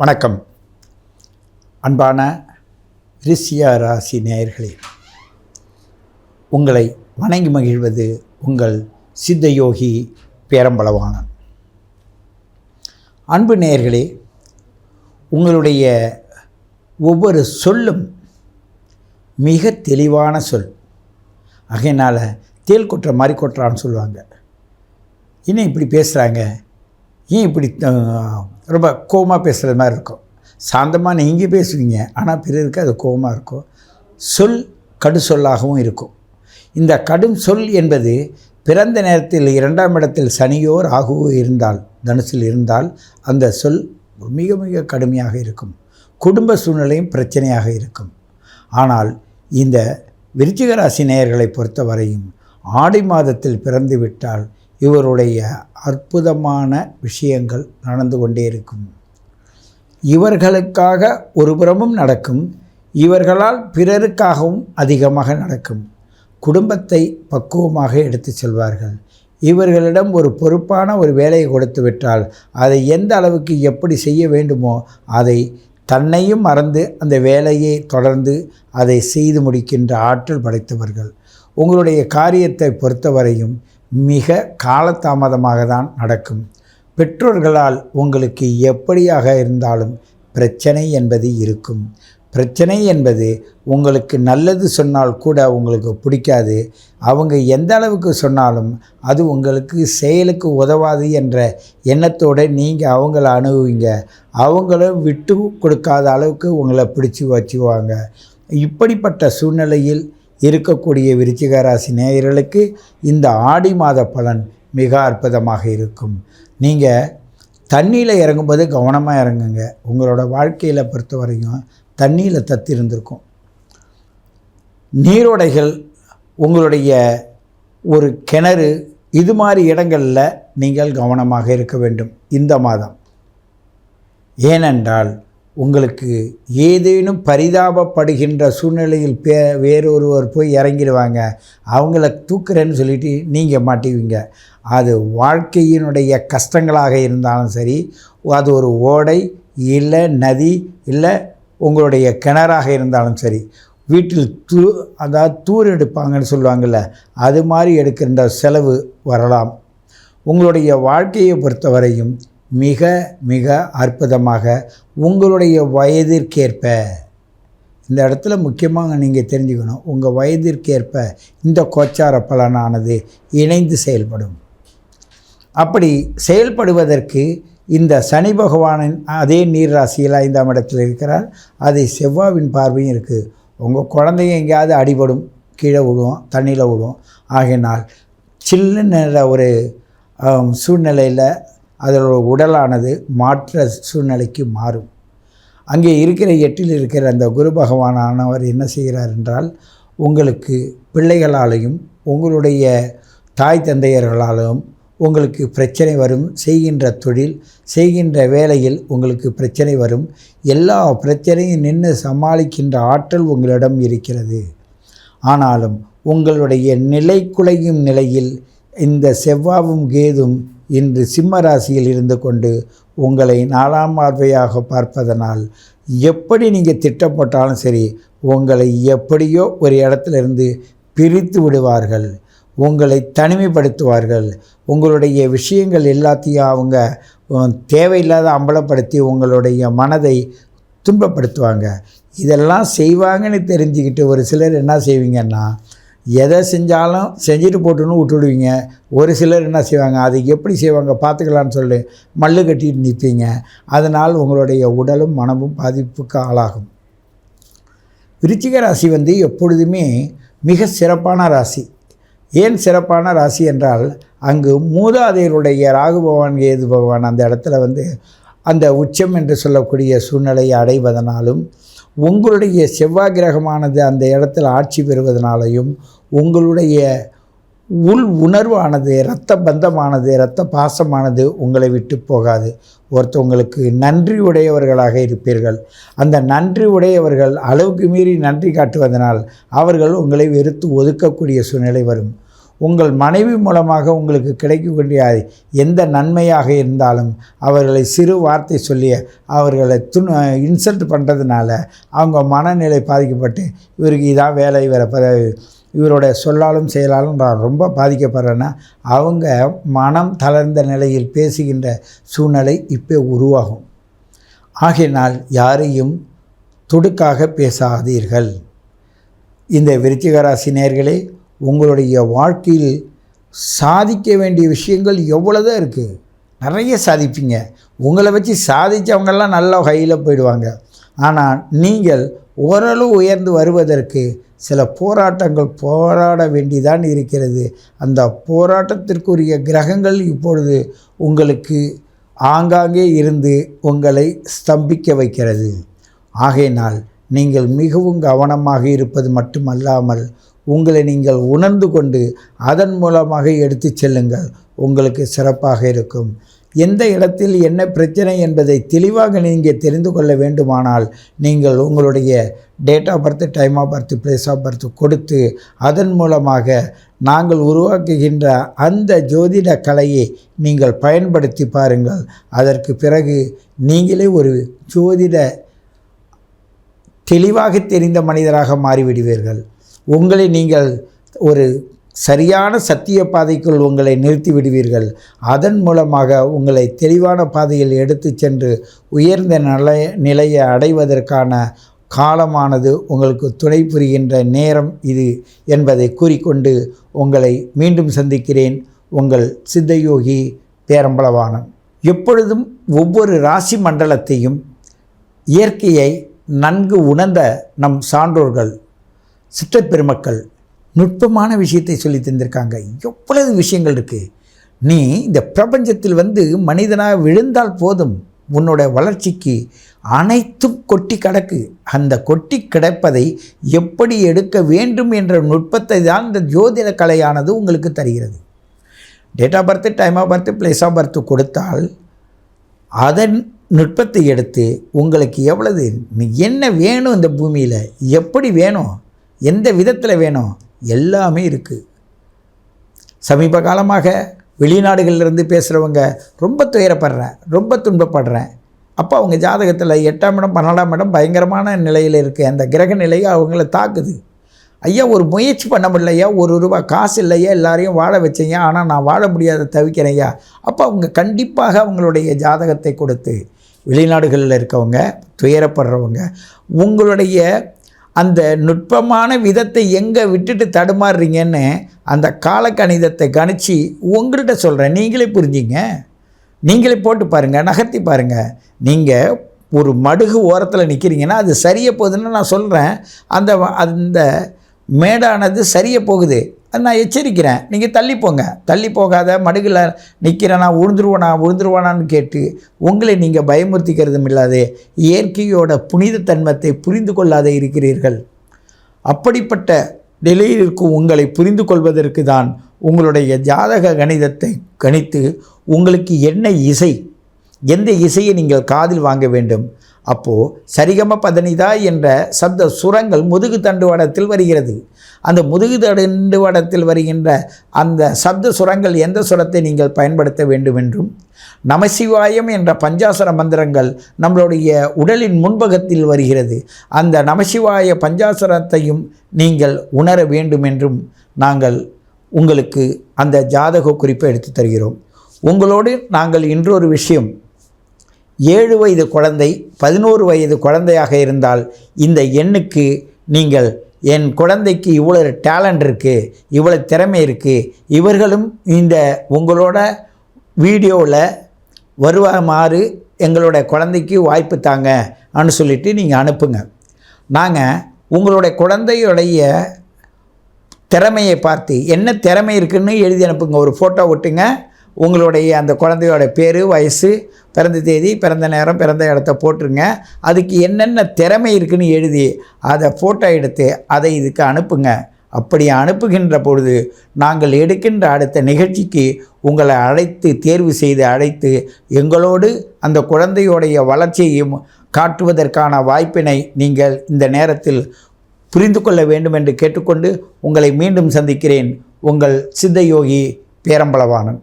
வணக்கம். அன்பான ரிஷியா ராசி நேயர்களே உங்களை வணங்கி மகிழ்வது உங்கள் சித்தயோகி பேரம்பளவானன் அன்பு நேயர்களே உங்களுடைய ஒவ்வொரு சொல்லும் மிக தெளிவான சொல். ஆகையினால் தேல் கொட்டுற மாதிரி கொட்டுறான்னு சொல்லுவாங்க. இன்னும் இப்படி பேசுகிறாங்க ஏன் இப்படி ரொம்ப கோவமாக பேசுகிற மாதிரி இருக்கும். சாந்தமாக நீங்கள் பேசுவீங்க ஆனால் பிறருக்கு அது கோவமாக இருக்கும். சொல் கடு சொல்லாகவும் இருக்கும். இந்த கடும் சொல் என்பது பிறந்த நேரத்தில் இரண்டாம் இடத்தில் சனியோ ராகுவோ இருந்தால் தனுசில் இருந்தால் அந்த சொல் மிக மிக கடுமையாக இருக்கும். குடும்ப சூழ்நிலையும் பிரச்சனையாக இருக்கும். ஆனால் இந்த விருச்சிக ராசி நேயர்களை பொறுத்தவரையும் ஆடி மாதத்தில் பிறந்துவிட்டால் இவருடைய அற்புதமான விஷயங்கள் நடந்து கொண்டே இருக்கும். இவர்களுக்காக ஒருபுறமும் நடக்கும் இவர்களால் பிறருக்காகவும் அதிகமாக நடக்கும். குடும்பத்தை பக்குவமாக எடுத்து செல்வார்கள். இவர்களிடம் ஒரு பொறுப்பான ஒரு வேலையை கொடுத்து விட்டால் அதை எந்த அளவுக்கு எப்படி செய்ய வேண்டுமோ அதை தன்னையும் மறந்து அந்த வேலையை தொடர்ந்து அதை செய்து முடிக்கின்ற ஆற்றல் படைத்தவர்கள். உங்களுடைய காரியத்தை பொறுத்தவரையும் மிக காலதாமதமாக தான் நடக்கும். பெற்றோர்களால் உங்களுக்கு எப்படியாக இருந்தாலும் பிரச்சனை என்பது இருக்கும். பிரச்சனை என்பது உங்களுக்கு நல்லது சொன்னால் கூட உங்களுக்கு பிடிக்காது. அவங்க எந்த அளவுக்கு சொன்னாலும் அது உங்களுக்கு செயலுக்கு உதவாது என்ற எண்ணத்தோடு நீங்கள் அவங்கள அணுகுவீங்க. அவங்களும் விட்டு கொடுக்காத அளவுக்கு உங்களை பிடிச்சி வச்சுவாங்க இப்படிப்பட்ட சூழ்நிலையில் இருக்கக்கூடிய விருச்சிக ராசி நேயர்களுக்கு இந்த ஆடி மாத பலன் மிக அற்புதமாக இருக்கும். நீங்கள் தண்ணியில் இறங்கும்போது கவனமாக இறங்குங்க. உங்களோட வாழ்க்கையில் பொறுத்த வரைக்கும் தண்ணியில் தத்தி இருந்திருக்கும். நீரோடைகள் உங்களுடைய ஒரு கிணறு இது மாதிரி இடங்களில் நீங்கள் கவனமாக இருக்க வேண்டும் இந்த மாதம். ஏனென்றால் உங்களுக்கு ஏதேனும் பரிதாபப்படுகின்ற சூழ்நிலையில் பே வேறொருவர் போய் இறங்கிடுவாங்க அவங்கள தூக்குறேன்னு சொல்லிட்டு நீங்கள் மாட்டிவிங்க அது வாழ்க்கையினுடைய கஷ்டங்களாக இருந்தாலும் சரி அது ஒரு ஓடை இல்லை நதி இல்லை உங்களுடைய கிணறாக இருந்தாலும் சரி வீட்டில் தூ அதாவது தூர் எடுப்பாங்கன்னு சொல்லுவாங்கள்ல அது மாதிரி எடுக்கின்ற செலவு வரலாம். உங்களுடைய வாழ்க்கையை பொறுத்தவரையும் மிக மிக அற்புதமாக உங்களுடைய வயதிற்கேற்ப இந்த இடத்துல முக்கியமாக நீங்கள் தெரிஞ்சுக்கணும் உங்கள் வயதிற்கேற்ப இந்த கோச்சார பலனானது இணைந்து செயல்படும். அப்படி செயல்படுவதற்கு இந்த சனி பகவானின் அதே நீர் ராசியில் ஐந்தாம் இடத்தில் இருக்கிறார். அதை செவ்வாவின் பார்வையும் இருக்குது உங்கள் குழந்தைங்க எங்கேயாவது அடிபடும் கீழே விடுவோம் தண்ணியில் விடுவோம் ஆகையினால் சில்லுன்னு ஒரு சூழ்நிலையில் அதோட உடலானது மாற்ற சூழ்நிலைக்கு மாறும். அங்கே இருக்கிற எட்டில் இருக்கிற அந்த குரு பகவானானவர் என்ன செய்கிறார் என்றால் உங்களுக்கு பிள்ளைகளாலையும் உங்களுடைய தாய் தந்தையர்களாலும் உங்களுக்கு பிரச்சனை வரும். செய்கின்ற தொழில் செய்கின்ற வேலையில் உங்களுக்கு பிரச்சனை வரும். எல்லா பிரச்சனையும் நின்று சமாளிக்கின்ற ஆற்றல் உங்களிடம் இருக்கிறது. ஆனாலும் உங்களுடைய நிலை குலையும் நிலையில் இந்த செவ்வாவும் கேதும் இன்று சிம்ம ராசியில் இருந்து கொண்டு உங்களை நாலாம் பார்வையாக பார்ப்பதனால் எப்படி நீங்கள் திட்டப்பட்டாலும் சரி உங்களை எப்படியோ ஒரு இடத்துல இருந்து பிரித்து விடுவார்கள் உங்களை தனிமைப்படுத்துவார்கள் உங்களுடைய விஷயங்கள் எல்லாத்தையும் அவங்க தேவையில்லாத அம்பலப்படுத்தி உங்களுடைய மனதை துன்பப்படுத்துவாங்க. இதெல்லாம் செய்வாங்கன்னு தெரிஞ்சுக்கிட்டு ஒரு சிலர் என்ன செய்வீங்கன்னா எதை செஞ்சாலும் செஞ்சுட்டு போட்டுன்னு விட்டுடுவீங்க. ஒரு சிலர் என்ன செய்வாங்க அது எப்படி செய்வாங்க பார்த்துக்கலான்னு சொல்லி மல்லு கட்டிட்டு நிற்பீங்க. அதனால் உங்களுடைய உடலும் மனமும் பாதிப்புக்கு ஆளாகும். விருச்சிக ராசி வந்து எப்பொழுதுமே மிக சிறப்பான ராசி. ஏன் சிறப்பான ராசி என்றால் அங்கு மூதாதையருடைய ராகு பகவான் கேது பகவான் அந்த இடத்துல வந்து அந்த உச்சம் என்று சொல்லக்கூடிய சூழ்நிலையை அடைவதனாலும் உங்களுடைய செவ்வாய் கிரகமானது அந்த இடத்துல ஆட்சி பெறுவதனாலையும் உங்களுடைய உள் உணர்வானது இரத்த பந்தமானது இரத்த பாசமானது உங்களை விட்டு போகாது. ஒருத்தவங்களுக்கு நன்றி உடையவர்களாக இருப்பீர்கள். அந்த நன்றி உடையவர்கள் அளவுக்கு மீறி நன்றி காட்டுவதனால் அவர்கள் உங்களை வெறுத்து ஒதுக்கக்கூடிய சூழ்நிலை வரும். உங்கள் மனைவி மூலமாக உங்களுக்கு கிடைக்கக்கூடிய எந்த நன்மையாக இருந்தாலும் அவர்களை சிறு வார்த்தை சொல்லி அவர்களை துணு இன்சல்ட் பண்ணுறதுனால அவங்க மனநிலை பாதிக்கப்பட்டு இவருக்கு இதான் வேலை இவரை பதவி இவரோட சொல்லாலும் செயலாலும் நான் ரொம்ப பாதிக்கப்படுறேன்னா அவங்க மனம் தளர்ந்த நிலையில் பேசுகின்ற சூழ்நிலை இப்போ உருவாகும். ஆகையினால் யாரையும் துடுக்காக பேசாதீர்கள். இந்த விருச்சிகராசி நேர்களே உங்களுடைய வாழ்க்கையில் சாதிக்க வேண்டிய விஷயங்கள் எவ்வளோதான் இருக்குது நிறைய சாதிப்பீங்க. உங்களை வச்சு சாதித்தவங்கெல்லாம் நல்லா கையில் போயிடுவாங்க. ஆனால் நீங்கள் ஓரளவு உயர்ந்து வருவதற்கு சில போராட்டங்கள் போராட வேண்டிதான் இருக்கிறது. அந்த போராட்டத்திற்குரிய கிரகங்கள் இப்பொழுது உங்களுக்கு ஆங்காங்கே இருந்து உங்களை ஸ்தம்பிக்க வைக்கிறது. ஆகையினால் நீங்கள் மிகவும் கவனமாக இருப்பது மட்டுமல்லாமல் உங்களை நீங்கள் உணர்ந்து கொண்டு அதன் மூலமாக எடுத்துச் செல்லுங்கள். உங்களுக்கு சிறப்பாக இருக்கும். எந்த இடத்தில் என்ன பிரச்சனை என்பதை தெளிவாக நீங்கள் தெரிந்து கொள்ள வேண்டுமானால் நீங்கள் உங்களுடைய date of birth time of birth place of birth கொடுத்து அதன் மூலமாக நாங்கள் உருவாக்குகின்ற அந்த ஜோதிட கலையை நீங்கள் பயன்படுத்தி பாருங்கள். அதற்கு பிறகு நீங்களே ஒரு ஜோதிட தெளிவாக தெரிந்த மனிதராக மாறிவிடுவீர்கள். உங்களை நீங்கள் ஒரு சரியான சத்திய பாதைக்குள் உங்களை நிறுத்தி விடுவீர்கள். அதன் மூலமாக உங்களை தெளிவான பாதையில் எடுத்து சென்று உயர்ந்த நிலைய நிலையை அடைவதற்கான காலமானது உங்களுக்கு துணை புரிகின்ற நேரம் இது என்பதை கூறிக்கொண்டு உங்களை மீண்டும் சந்திக்கிறேன். உங்கள் சித்தயோகி பேரம்பளவானன் எப்பொழுதும் ஒவ்வொரு ராசி மண்டலத்தையும் இயற்கையை நன்கு உணர்ந்த நம் சான்றோர்கள் சிற்றப்பெருமக்கள் நுட்பமான விஷயத்தை சொல்லி தந்திருக்காங்க. எவ்வளவு விஷயங்கள் இருக்குது நீ இந்த பிரபஞ்சத்தில் வந்து மனிதனாக விழுந்தால் போதும் உன்னோட வளர்ச்சிக்கு அனைத்தும் கொட்டி கிடக்கு. அந்த கொட்டி கிடப்பதை எப்படி எடுக்க வேண்டும் என்ற நுட்பத்தை தான் இந்த ஜோதிட கலையானது உங்களுக்கு தருகிறது. Date of birth time of birth place of birth கொடுத்தால் அதன் நுட்பத்தை எடுத்து உங்களுக்கு எவ்வளவு என்ன வேணும் இந்த பூமியில்? எப்படி வேணும்? எந்த விதத்தில் வேணும்? எல்லாமே இருக்குது சமீப காலமாக வெளிநாடுகளிலிருந்து பேசுகிறவங்க ரொம்ப துயரப்படுறேன் ரொம்ப துன்பப்படுறேன். அப்போ அவங்க ஜாதகத்தில் எட்டாம் இடம் பன்னெண்டாம் இடம் பயங்கரமான நிலையில் இருக்குது அந்த கிரக நிலையை அவங்கள தாக்குது. ஐயா ஒரு முயற்சி பண்ண முடியலையா ஒரு ரூபா காசு இல்லையா எல்லாரையும் வாழ வச்சீங்க ஆனால் நான் வாழ முடியாத தவிக்கிறேயா அப்போ அவங்க கண்டிப்பாக அவங்களுடைய ஜாதகத்தை கொடுத்து வெளிநாடுகளில் இருக்கவங்க துயரப்படுறவங்க உங்களுடைய அந்த நுட்பமான விதத்தை எங்கே விட்டுட்டு தடுமாறுறீங்கன்னு அந்த காலக்கணிதத்தை கணிச்சு உங்கள்கிட்ட சொல்கிறேன் நீங்களே புரிஞ்சிங்க. நீங்களே போட்டு பாருங்கள் நகர்த்தி பாருங்கள் நீங்கள் ஒரு மடுகு ஓரத்தில் நிற்கிறீங்கன்னா அது சரியாக போகுதுன்னு நான் சொல்கிறேன் அந்த அந்த மேடானது சரியாக போகுது. அது நான் எச்சரிக்கிறேன். நீங்கள் தள்ளி போங்க. தள்ளி போகாத மடுகில் நிற்கிறேனா உழுந்துருவானா உழுந்துருவானான்னு கேட்டு உங்களை நீங்கள் பயமுறுத்திக்கிறதும் இல்லாது இயற்கையோட புனித தன்மத்தை புரிந்து கொள்ளாத இருக்கிறீர்கள். அப்படிப்பட்ட நிலையில் இருக்கும் உங்களை புரிந்து கொள்வதற்கு தான் உங்களுடைய ஜாதக கணிதத்தை கணித்து உங்களுக்கு என்ன இசை எந்த இசையை நீங்கள் காதில் வாங்க வேண்டும்? அப்போது சரிகம பதனிதா என்ற சப்த சுரங்கள் முதுகு தண்டுவடத்தில் வருகிறது. அந்த முதுகு தண்டுவடத்தில் வருகின்ற அந்த சப்த சுரங்கள் எந்த சுரத்தை நீங்கள் பயன்படுத்த வேண்டும் என்றும் நமசிவாயம் என்ற பஞ்சாசர மந்திரங்கள் நம்மளுடைய உடலின் முன்பகத்தில் வருகிறது. அந்த நமசிவாய பஞ்சாசரத்தையும் நீங்கள் உணர வேண்டும் என்றும் நாங்கள் உங்களுக்கு அந்த ஜாதக குறிப்பை எடுத்து தருகிறோம். உங்களோடு நாங்கள் இன்றொரு விஷயம் ஏழு வயது குழந்தை பதினோரு வயது குழந்தையாக இருந்தால் இந்த எண்ணுக்கு நீங்கள் என் குழந்தைக்கு இவ்வளோ டேலண்ட் இருக்குது இவ்வளோ திறமை இருக்குது இவர்களும் இந்த உங்களோட வீடியோவில் வருவாமாறு எங்களோட குழந்தைக்கு வாய்ப்பு தாங்க அனு சொல்லிட்டு நீங்கள் அனுப்புங்க. நாங்கள் உங்களுடைய குழந்தையுடைய திறமையை பார்த்து என்ன திறமை இருக்குன்னு எழுதி அனுப்புங்க ஒரு ஃபோட்டோ விட்டுங்க உங்களுடைய அந்த குழந்தையோட பேர் வயசு பிறந்த தேதி பிறந்த நேரம் பிறந்த இடத்த போட்டுருங்க. அதுக்கு என்னென்ன திறமை இருக்குன்னு எழுதி அதை ஃபோட்டோ எடுத்து அதை இதுக்கு அனுப்புங்க. அப்படி அனுப்புகின்ற பொழுது நாங்கள் எடுக்கின்ற அடுத்த நிகழ்ச்சிக்கு உங்களை அழைத்து தேர்வு செய்து அழைத்து எங்களோடு அந்த குழந்தையோடைய வளர்ச்சியையும் காட்டுவதற்கான வாய்ப்பினை நீங்கள் இந்த நேரத்தில் புரிந்து கொள்ள வேண்டும் என்று கேட்டுக்கொண்டு உங்களை மீண்டும் சந்திக்கிறேன். உங்கள் சித்தயோகி பேரம்பளவானன்